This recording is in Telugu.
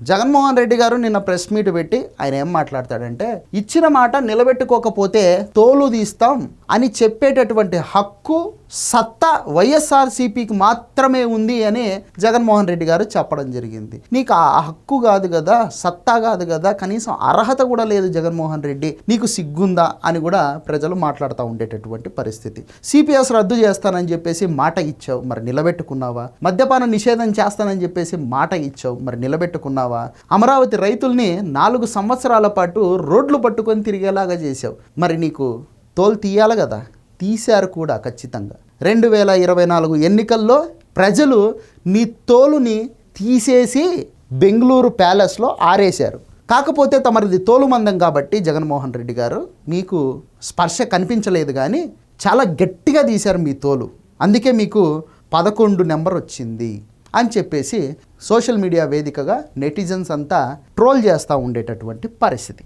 జగన్మోహన్ రెడ్డి గారు నిన్న ప్రెస్ మీట్ పెట్టి ఆయన ఏం మాట్లాడతాడంటే ఇచ్చిన మాట నిలబెట్టుకోకపోతే తోలు తీస్తాం అని చెప్పేటటువంటి హక్కు సత్తా వైఎస్ఆర్సీపీకి మాత్రమే ఉంది అని జగన్మోహన్ రెడ్డి గారు చెప్పడం జరిగింది. నీకు ఆ హక్కు కాదు కదా సత్తా కాదు కదా కనీసం అర్హత కూడా లేదు జగన్మోహన్ రెడ్డి. నీకు సిగ్గుందా అని కూడా ప్రజలు మాట్లాడుతూ ఉండేటటువంటి పరిస్థితి. సిపిఎస్ రద్దు చేస్తానని చెప్పేసి మాట ఇచ్చావు మరి నిలబెట్టుకున్నావా? మద్యపాన నిషేధం చేస్తానని చెప్పేసి మాట ఇచ్చావు మరి నిలబెట్టుకున్నావా? అమరావతి రైతుల్ని నాలుగు సంవత్సరాల పాటు రోడ్లు పట్టుకొని తిరిగేలాగా చేసావు మరి నీకు తోలు తీయాలి కదా. తీశారు కూడా ఖచ్చితంగా. రెండు వేల ఇరవై నాలుగు ఎన్నికల్లో ప్రజలు నీ తోలుని తీసేసి బెంగళూరు ప్యాలెస్లో ఆరేశారు. కాకపోతే తమరిది తోలు మందం కాబట్టి జగన్మోహన్ రెడ్డి గారు మీకు స్పర్శ కనిపించలేదు కానీ చాలా గట్టిగా తీశారు మీ తోలు. అందుకే మీకు పదకొండు నెంబర్ వచ్చింది అని చెప్పేసి సోషల్ మీడియా వేదికగా నెటిజన్స్ అంతా ట్రోల్ చేస్తూ ఉండేటటువంటి పరిస్థితి.